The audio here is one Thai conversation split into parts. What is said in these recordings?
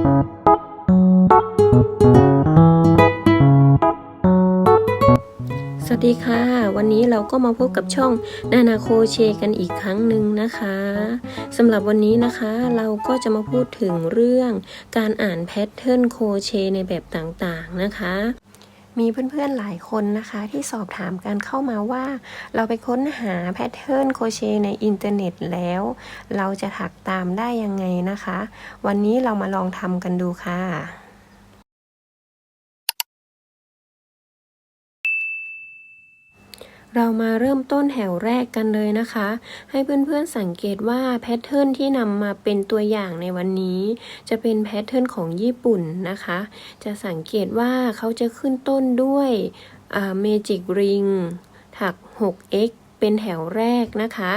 สวัสดีค่ะ วันนี้เราก็มาพบกับช่องนานาโคเชกันอีกครั้งหนึ่งนะคะสำหรับวันนี้นะคะเราก็จะมาพูดถึงเรื่องการอ่านแพทเทิร์นโคเชในแบบต่างๆนะคะ มีเพื่อนๆหลายคนนะคะที่สอบถามกันเข้ามาว่า เราไปค้นหาแพทเทิร์นโคเชในอินเทอร์เน็ตแล้ว เราจะถักตามได้ยังไงนะคะ วันนี้เรามาลองทำกันดูค่ะ เรามาเริ่มต้นแถวแรกกันเลยนะคะ ให้เพื่อนๆสังเกตว่าแพทเทิร์นที่นำมาเป็นตัวอย่างในวันนี้ จะเป็นแพทเทิร์นของญี่ปุ่นนะคะ จะสังเกตว่าเขาจะขึ้นต้นด้วยเมจิกริงถัก 6x เป็นแถวแรกนะคะ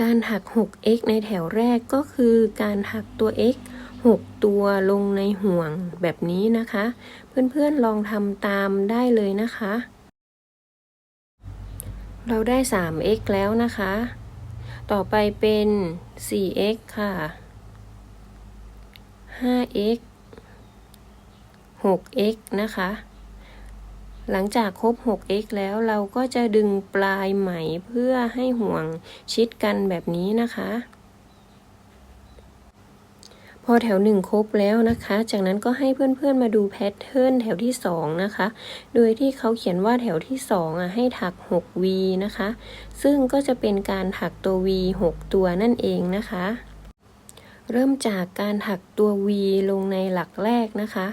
การถัก 6x ในแถวแรกก็คือการถักตัว x 6 ตัวลงในห่วงแบบนี้นะคะ เพื่อนๆลองทำตามได้เลยนะคะ เราได้ 3x แล้วนะคะ ต่อไปเป็น 4x ค่ะ 5x 6x นะคะ หลังจากครบ 6x แล้วเราก็จะดึงปลายไหมเพื่อให้ห่วงชิดกันแบบนี้นะคะ พอแถวหนึ่งครบแล้วนะคะ จากนั้นก็ให้เพื่อนๆมาดูแพทเทิร์นแถวที่สองนะคะ โดยที่เขาเขียนว่าแถวที่สองอะให้ถัก 6V นะคะ ซึ่งก็จะเป็นการถักตัว V 6 ตัวนั่นเองนะคะ เริ่มจากการถักตัว V ลงในหลักแรกนะคะ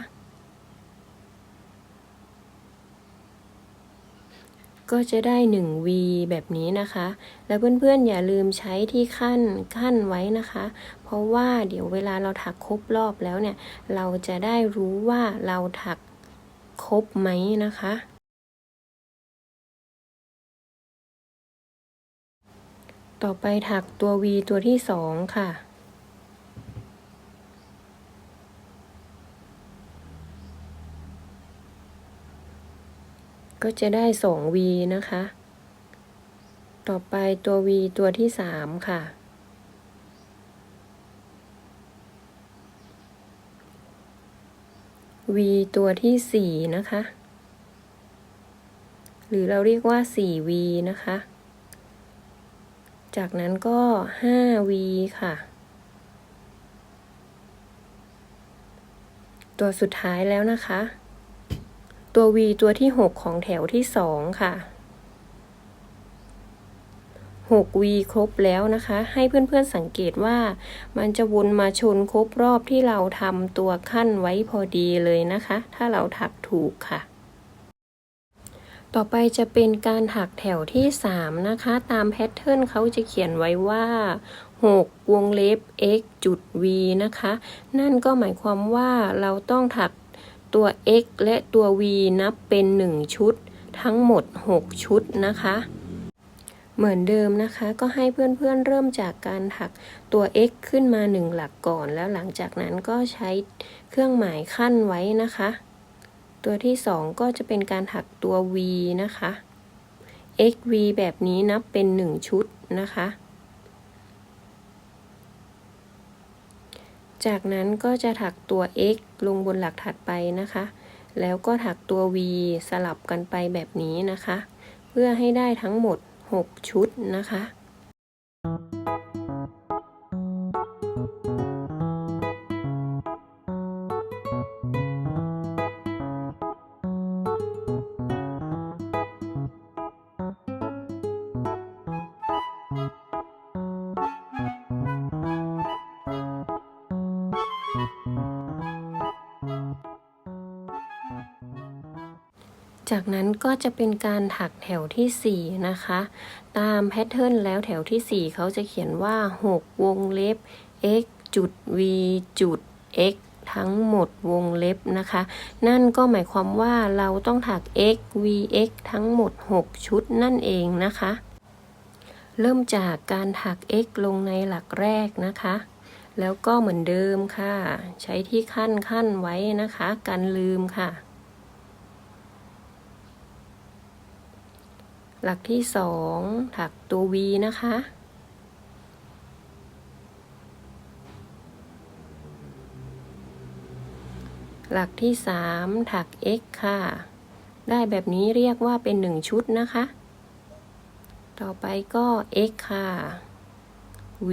ก็จะได้ 1V แบบนี้นะคะ แล้วเพื่อนๆอย่าลืมใช้ที่ขั้นขั้นไว้นะคะ เพราะว่าเดี๋ยวเวลาเราถักครบรอบแล้วเนี่ย เราจะได้รู้ว่าเราถักครบไหมนะคะต่อไปถักตัว V ตัวที่สองค่ะ ก็จะได้ 2V นะคะ ต่อไปตัว V ตัวที่3ค่ะ V ตัวที่4นะคะ หรือเราเรียกว่า 4V นะคะ จากนั้นก็ 5V ค่ะตัวสุดท้ายแล้วนะคะ ตัว V ตัวที่ 6 ของแถวที่ 2 ค่ะ 6V ครบแล้วนะคะ ให้เพื่อนๆสังเกตว่า มันจะวนมาชนครบรอบที่เราทำตัวขั้นไว้พอดีเลยนะคะ ถ้าเราถักถูกค่ะ ต่อไปจะเป็นการถักแถวที่ 3 นะคะ ตามแพทเทิร์นเขาจะเขียนไว้ว่า 6 วงเล็บ x จุด v นะคะ นั่นก็หมายความว่าเราต้องถัก ตัว x และตัว v นับเป็น 1 ชุด ทั้งหมด 6 ชุดนะคะ เหมือนเดิมนะคะ ก็ให้เพื่อนๆเริ่มจากการถักตัว x ขึ้นมา 1 หลักก่อน แล้วหลังจากนั้นก็ใช้เครื่องหมายขั้นไว้นะคะ ตัวที่ 2 ก็จะเป็นการถักตัว v นะคะ xv แบบนี้นับเป็น 1 ชุดนะคะ จากนั้นก็จะถักตัว x ลงบนหลักถัดไปนะคะ แล้วก็ถักตัว v สลับกันไปแบบนี้นะคะ เพื่อให้ได้ทั้งหมด 6 ชุดนะคะ จากนั้นก็จะเป็นการถักแถวที่ 4 นะคะ ตามแพทเทิร์นแล้วแถวที่ 4 เขาจะเขียนว่า 6 วงเล็บ x จุด v จุด x ทั้งหมดวงเล็บนะคะ นั่นก็หมายความว่าเราต้องถัก x v x ทั้งหมด 6 ชุดนั่นเองนะคะ เริ่มจากการถัก x ลงในหลักแรกนะคะ แล้วก็เหมือนเดิมค่ะ ใช้ที่ขั้นขั้นไว้นะคะ กันลืมค่ะ หลักที่สองถักตัว V นะคะ หลักที่สามถัก x ค่ะ ได้แบบนี้เรียกว่าเป็นหนึ่งชุดนะคะ ต่อไปก็ x ค่ะ v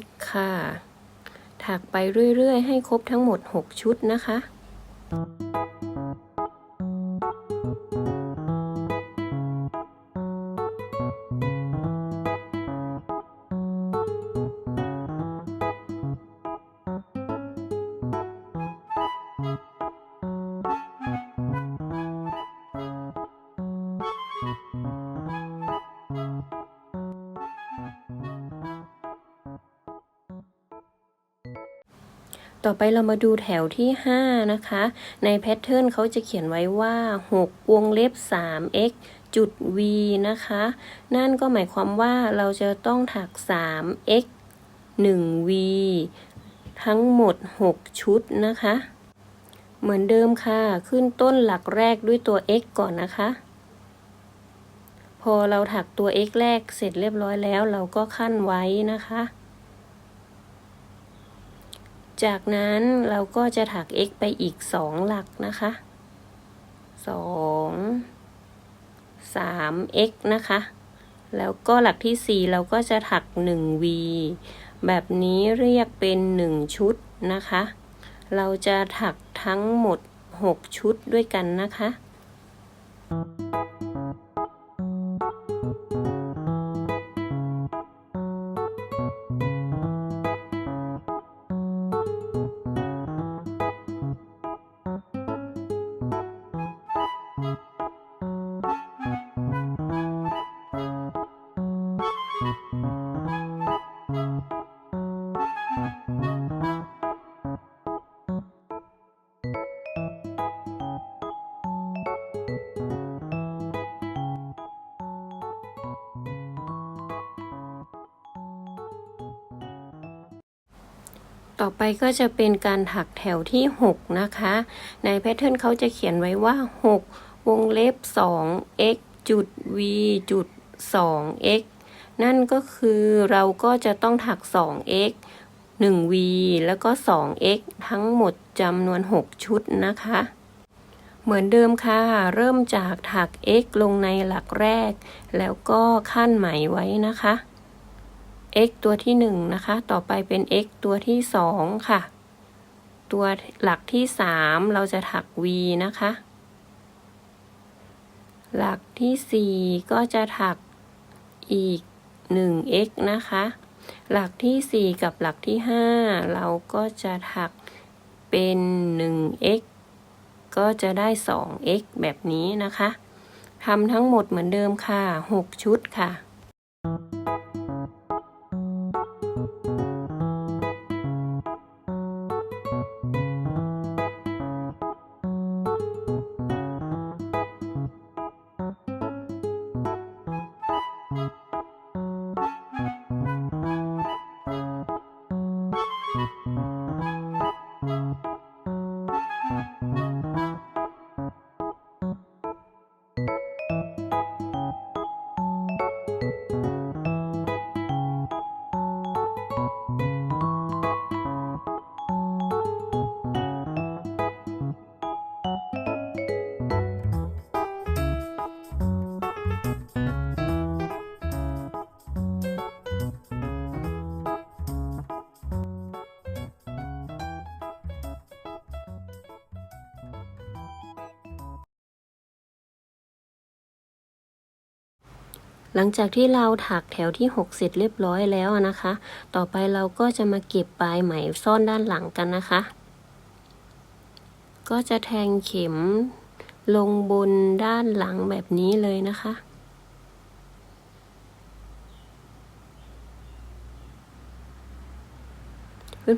x ค่ะ ถักไปเรื่อย ๆ ให้ครบทั้งหมด 6 ชุดนะคะ ต่อไปเรามาดูแถวที่ 5 นะคะ ในแพทเทิร์นเขาจะเขียนไว้ว่า 6 วงเล็บ 3x จุด v นะคะ นั่นก็หมายความว่าเราจะต้องถัก 3x 1v ทั้งหมด 6 ชุดนะคะ เหมือนเดิมค่ะ ขึ้นต้นหลักแรกด้วยตัว x ก่อนนะคะ พอเราถักตัว x แรกเสร็จเรียบร้อยแล้ว เราก็ขั้นไว้นะคะ จากนั้นเราก็จะถัก x ไปอีก 2 หลักนะคะ 2 3x นะคะ แล้วก็หลักที่ 4 เราก็จะถัก 1v แบบนี้เรียกเป็น 1 ชุดนะคะ เราจะถักทั้งหมด 6 ชุดด้วยกันนะคะ ต่อไปก็จะเป็นการถักแถวที่ 6 นะคะ ในแพทเทิร์นเขาจะเขียนไว้ว่า 6 วงเล็บ 2x จุด v จุด 2x นั่นก็คือเราก็จะต้องถัก 2x 1v แล้วก็ 2x ทั้งหมดจำนวน 6 ชุดนะคะ เหมือนเดิมค่ะ เริ่มจากถัก x ลงในหลักแรก แล้วก็ขั้นไหมไว้นะคะ x ตัวที่หนึ่งนะคะ ต่อไปเป็น x ตัวที่สองค่ะ ตัวหลักที่สามเราจะถัก v นะคะ หลักที่สี่ก็จะถักอีก 1x นะคะ หลักที่สี่กับหลักที่ห้าเราก็จะถักเป็น 1x ก็จะได้ 2x แบบนี้นะคะทำทั้งหมดเหมือนเดิมค่ะ 6 ชุดค่ะ หลังจากที่เราถักแถวที่ 6 เสร็จเรียบร้อยแล้วนะคะ ต่อไปเราก็จะมาเก็บปลายไหมซ่อนด้านหลังกันนะคะ ก็จะแทงเข็มลงบนด้านหลังแบบนี้เลยนะคะ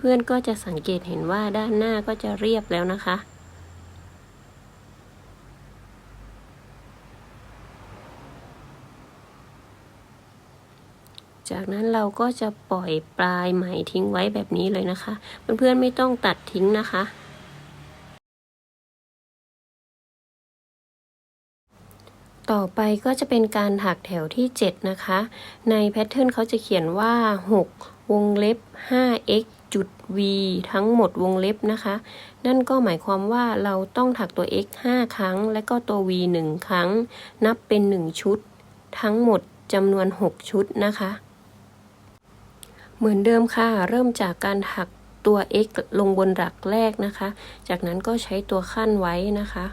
เพื่อนๆก็จะสังเกตเห็นว่าด้านหน้าก็จะเรียบแล้วนะคะ จากนั้นเราก็จะปล่อยปลายไหมทิ้งไว้แบบนี้เลยนะคะ เพื่อนๆไม่ต้องตัดทิ้งนะคะตต่อไปก็จะเป็นการถักแถวที่ 7 นะคะ ในแพทเทิร์นเขาจะเขียนว่า 6 วงเล็บ 5x จุด v ทั้งหมดวงเล็บนะคะ นั่นก็หมายความว่าเราต้องถักตัว x 5 ครั้ง และก็ตัว v 1 ครั้ง นับเป็น 1 ชุด ทั้งหมดจำนวน 6 ชุดนะคะ เหมือนเดิมค่ะ เริ่มจากการถักตัว x ลงบนหลักแรกนะคะ จากนั้นก็ใช้ตัวขั้นไว้นะคะ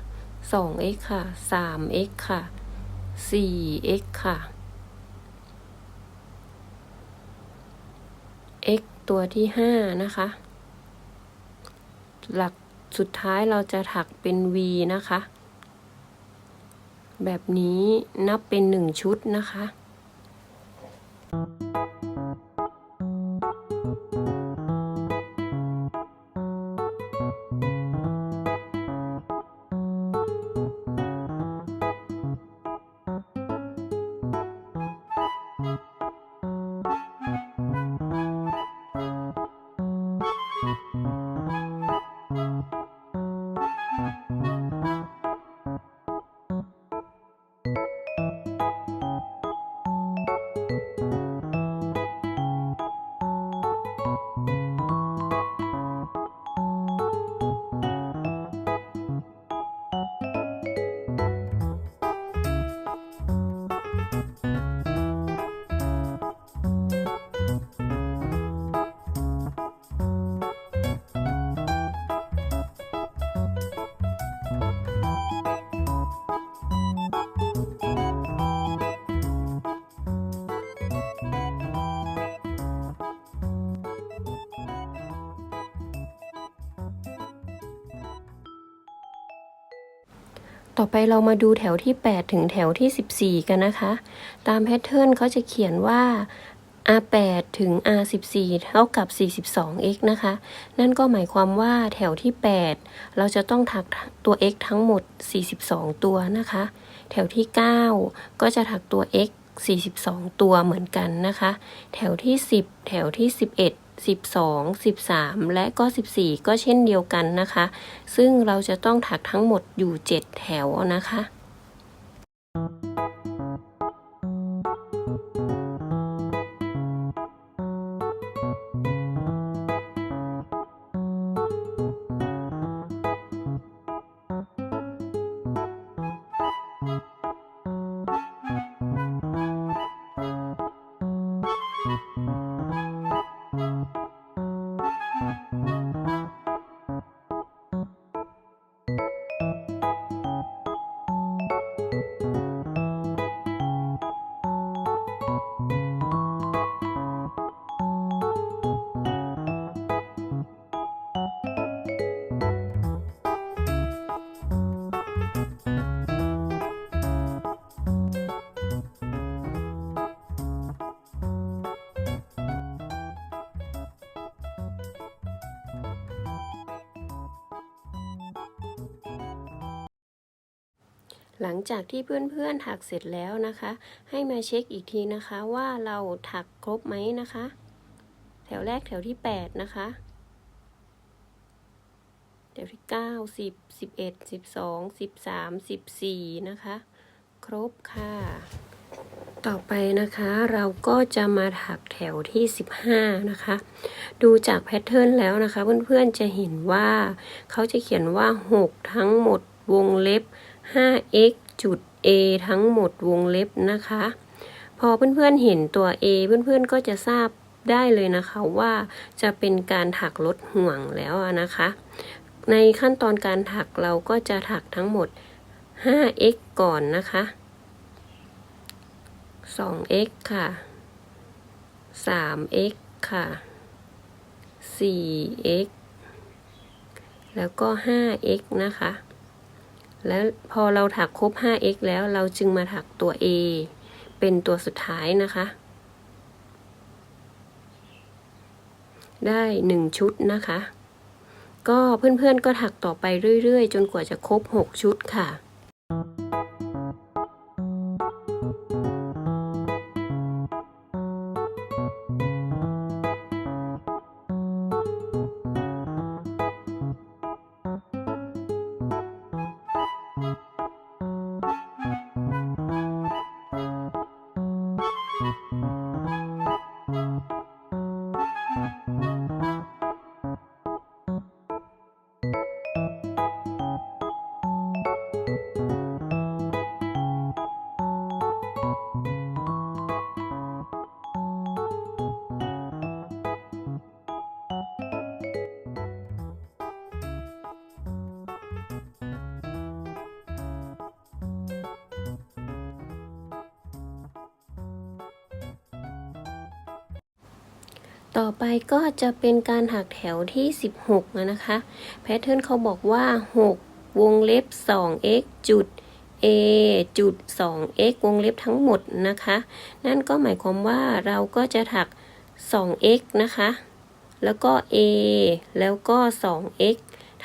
2x ค่ะ 3x ค่ะ 4x ค่ะ x ตัวที่ 5 นะคะ หลักสุดท้ายเราจะถักเป็น v นะคะ แบบนี้นับเป็น 1 ชุดนะคะ Thank you. ต่อไปเรามาดูแถวที่ 8 ถึงแถวที่ 14 กันนะคะ ตามแพทเทิร์นเขาจะเขียนว่า R8 ถึง R14 เท่ากับ 42x นะคะ นั่นก็หมายความว่าแถวที่ 8 เราจะต้องถักตัว x ทั้งหมด 42 ตัวนะคะ แถวที่ 9 ก็จะถักตัว x 42 ตัวเหมือนกันนะคะ แถวที่ 10 แถวที่ 11 12 13 และก็ 14 ก็เช่นเดียวกันนะคะ ซึ่งเราจะต้องถักทั้งหมดอยู่ 7 แถวนะคะ หลังจากที่เพื่อนๆถักเสร็จแล้วนะคะ ให้มาเช็คอีกทีนะคะว่าเราถักครบไหมนะคะ แถวแรกแถวที่ 8 นะคะ แถวที่ 9 10 11 12 13 14 นะคะ ครบค่ะ ต่อไปนะคะเราก็จะมาถักแถวที่ 15 นะคะ ดูจากแพทเทิร์นแล้วนะคะ เพื่อนๆจะเห็นว่าเขาจะเขียนว่า 6 ทั้งหมดวงเล็บ 5x จุด a ทั้งหมดวงเล็บนะคะ พอเพื่อนๆเห็นตัว a เพื่อนๆก็จะทราบได้เลยนะคะว่าจะเป็นการถักลดห่วงแล้วนะคะ ในขั้นตอนการถักเราก็จะถักทั้งหมด 5x ก่อนนะคะ 2x ค่ะ 3x ค่ะ 4x แล้วก็ 5x นะคะ แล้วพอเราถักครบ 5x แล้วเราจึงมาถักตัว a เป็นตัวสุดท้ายนะคะ ได้ 1 ชุดนะคะ ก็เพื่อนๆก็ถักต่อไปเรื่อยๆ จนกว่าจะครบ 6 ชุดค่ะ ต่อไปก็จะเป็นการหักแถวที่ 16นะนะคะ แพทเทิร์นเขาบอกว่า 6 วงเล็บ 2x จุด a จุด 2x วงเล็บทั้งหมดนะคะ นั่นก็หมายความว่าเราก็จะถัก 2x นะคะ แล้วก็ a แล้วก็ 2x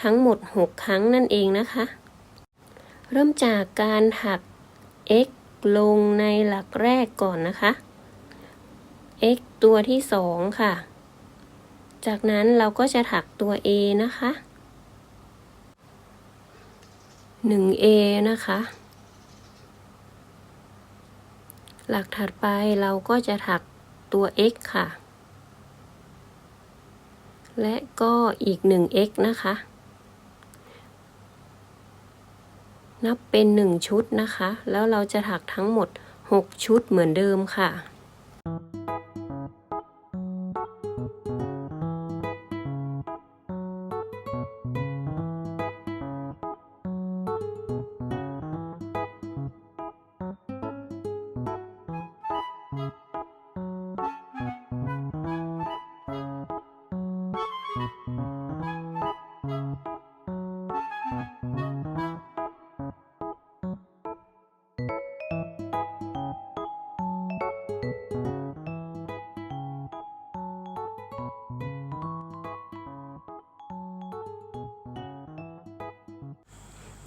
ทั้งหมด 6 ครั้งนั่นเองนะคะ เริ่มจากการถัก x ลงในหลักแรกก่อนนะคะ x ตัวที่2ค่ะ จากนั้นเราก็จะถักตัว a นะคะ 1a นะคะ หลักถัดไปเราก็จะถักตัว x ค่ะ และก็อีก 1x นะคะ นับเป็น 1 ชุดนะคะ แล้วเราจะถักทั้งหมด 6 ชุดเหมือนเดิมค่ะ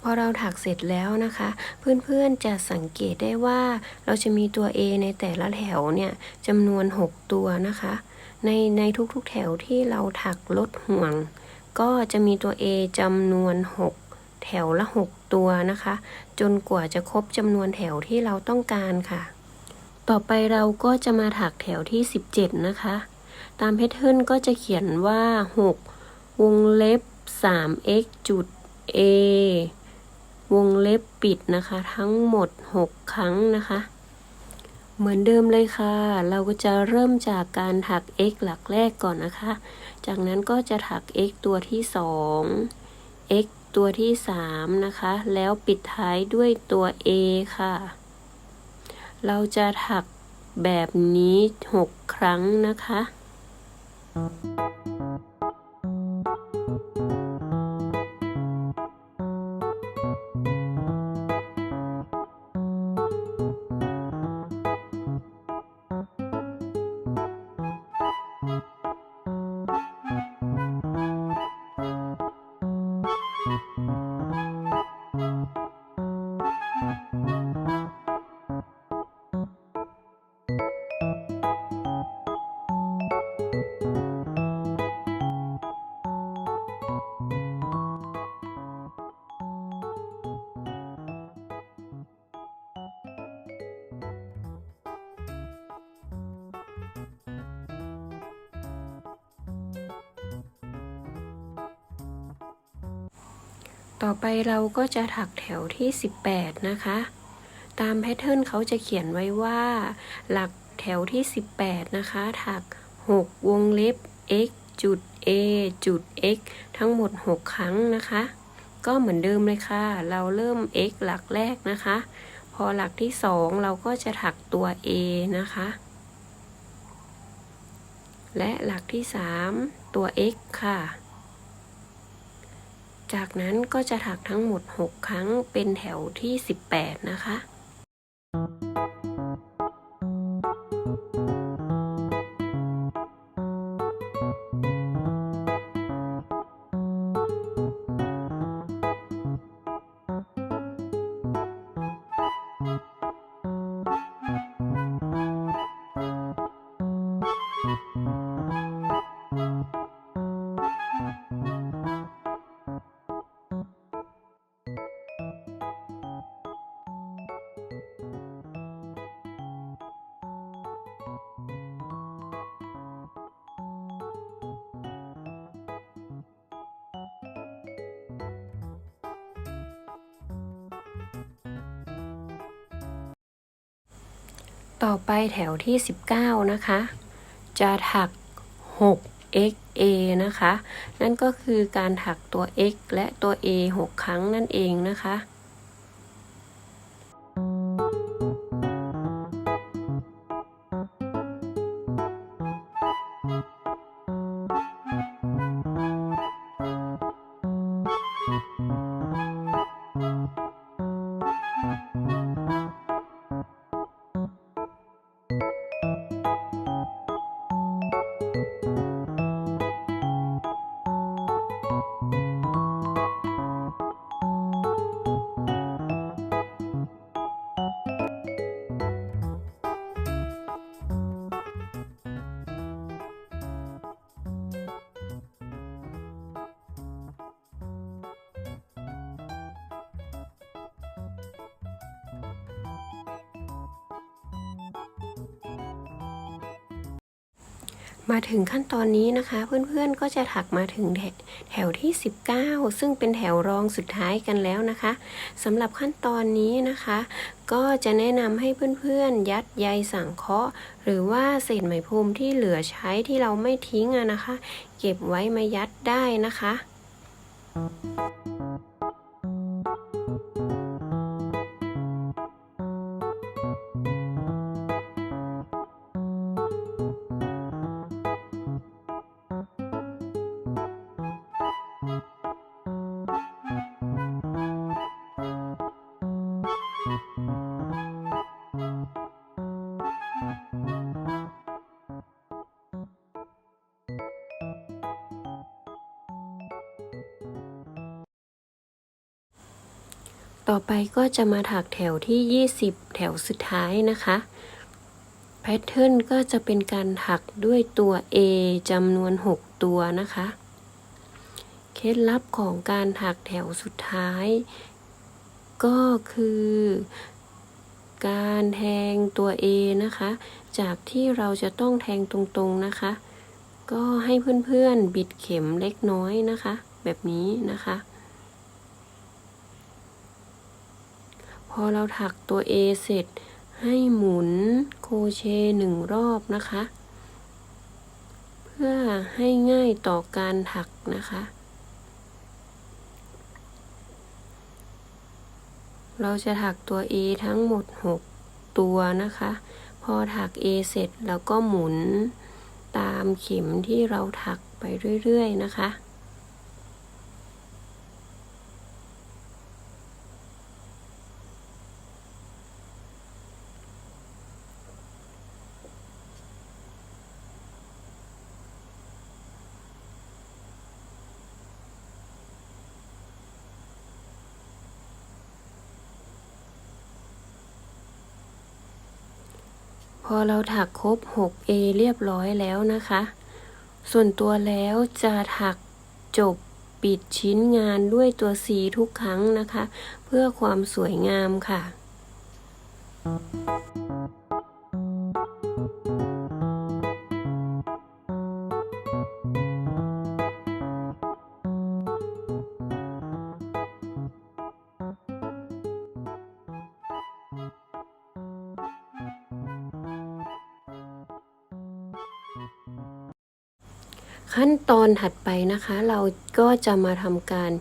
อเราถักเสร็จแล้วนะคะ เพื่อนๆจะสังเกตได้ว่าเราจะมีตัว A ในแต่ละแถวเนี่ยจำนวน 6 ตัวนะคะ ในในทุกๆแถวที่เราถักลดห่วง ก็จะมีตัว A จำนวน 6 แถวละ 6 ตัวนะคะ จนกว่าจะครบจำนวนแถวที่เราต้องการค่ะ ต่อไปเราก็จะมาถักแถวที่ 17 นะคะ ตามแพทเทิร์นก็จะเขียนว่า 6 วงเล็บ 3x จุด a วงเล็บปิดนะคะ ทั้งหมด 6 ครั้งนะคะ เหมือนเดิมเลยค่ะ เราก็จะเริ่มจากการถัก x หลักแรกก่อนนะคะ จากนั้นก็จะถัก x ตัวที่ 2 x ตัวที่ 3 นะคะ แล้วปิดท้ายด้วยตัว a ค่ะ เราจะถักแบบนี้ 6 ครั้งนะคะ ต่อไปเราก็จะถักแถวที่ 18 นะคะ ตามแพทเทิร์นเขาจะเขียนไว้ว่า หลักแถวที่ 18 นะคะ ถัก 6 วงเล็บ x จุด a จุด x ทั้งหมด 6 ครั้งนะคะ ก็เหมือนเดิมเลยค่ะ เราเริ่ม x หลักแรกนะคะ พอหลักที่ 2 เราก็จะถักตัว a นะคะ และหลักที่ 3 ตัว x ค่ะ จากนั้นก็จะถักทั้งหมด 6 ครั้งเป็นแถวที่ 18 นะคะ ต่อไปแถวที่ 19 นะคะ จะถัก 6 xa นะคะ นั่นก็คือการถักตัว x และตัว a 6 ครั้งนั่นเองนะคะ มาถึงขั้นตอนนี้นะคะ เพื่อนๆก็จะถักมาถึงแถแถวที่ 19 ซึ่งเป็นแถวรองสุดท้ายกันแล้วนะคะสำหรับขั้นตอนนี้นะคะ ก็จะแนะนำให้เพื่อนๆ ยัดใยสังเคราะห์ หรือว่าเศษไหมพรมที่เหลือใช้ที่เราไม่ทิ้งนะคะ เก็บไว้มายัดได้นะคะ ต่อไปก็จะมาถักแถวที่ 20 แถวสุดท้ายนะคะ แพทเทิร์นก็จะเป็นการถักด้วยตัว A จำนวน 6 ตัวนะคะ เคล็ดลับของการถักแถวสุดท้าย ก็คือ การแทงตัว A นะคะ จากที่เราจะต้องแทงตรงๆนะคะ ก็ให้เพื่อนๆบิดเข็มเล็กน้อยนะคะ แบบนี้นะคะ อเราถักตัว A เสร็จ ให้หมุนโคเชหนึ่งรอบนะคะ เพื่อให้ง่ายต่อการถักนะคะ เราจะถักตัว A ทั้งหมด 6 ตัวนะคะ พอถัก A เสร็จแล้วก็หมุนตามเข็มที่เราถักไปเรื่อย ๆ นะคะ พอเราถักครบ 6A เรียบร้อยแล้วนะคะ ส่วนตัวแล้วจะถักจบปิดชิ้นงานด้วยตัว C ทุกครั้งนะคะ เพื่อความสวยงามค่ะขั้น ตอนถัดไปนะคะ เราก็จะมาทำการ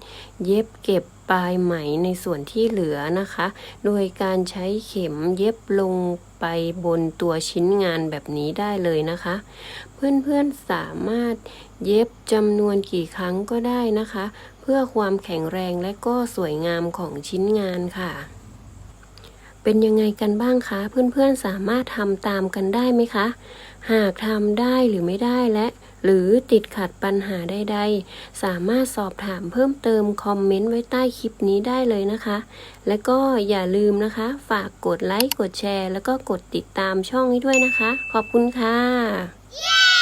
เย็บเก็บปลายไหมในส่วนที่เหลือนะคะ โดยการใช้เข็มเย็บลงไปบนตัวชิ้นงานแบบนี้ได้เลยนะคะ เพื่อนๆสามารถเย็บจำนวนกี่ครั้งก็ได้นะคะ เพื่อความแข็งแรงและก็สวยงามของชิ้นงานค่ะ เป็นยังไงกันบ้างคะ เพื่อนๆสามารถทำตามกันได้ไหมคะ หากทำได้หรือไม่ได้และ หรือติดขัดปัญหาใดๆ สามารถสอบถามเพิ่มเติมคอมเมนต์ไว้ใต้คลิปนี้ได้เลยนะคะ และก็อย่าลืมนะคะ ฝากกดไลค์ กดแชร์ แล้วก็กดติดตามช่องให้ด้วยนะคะ ขอบคุณค่ะ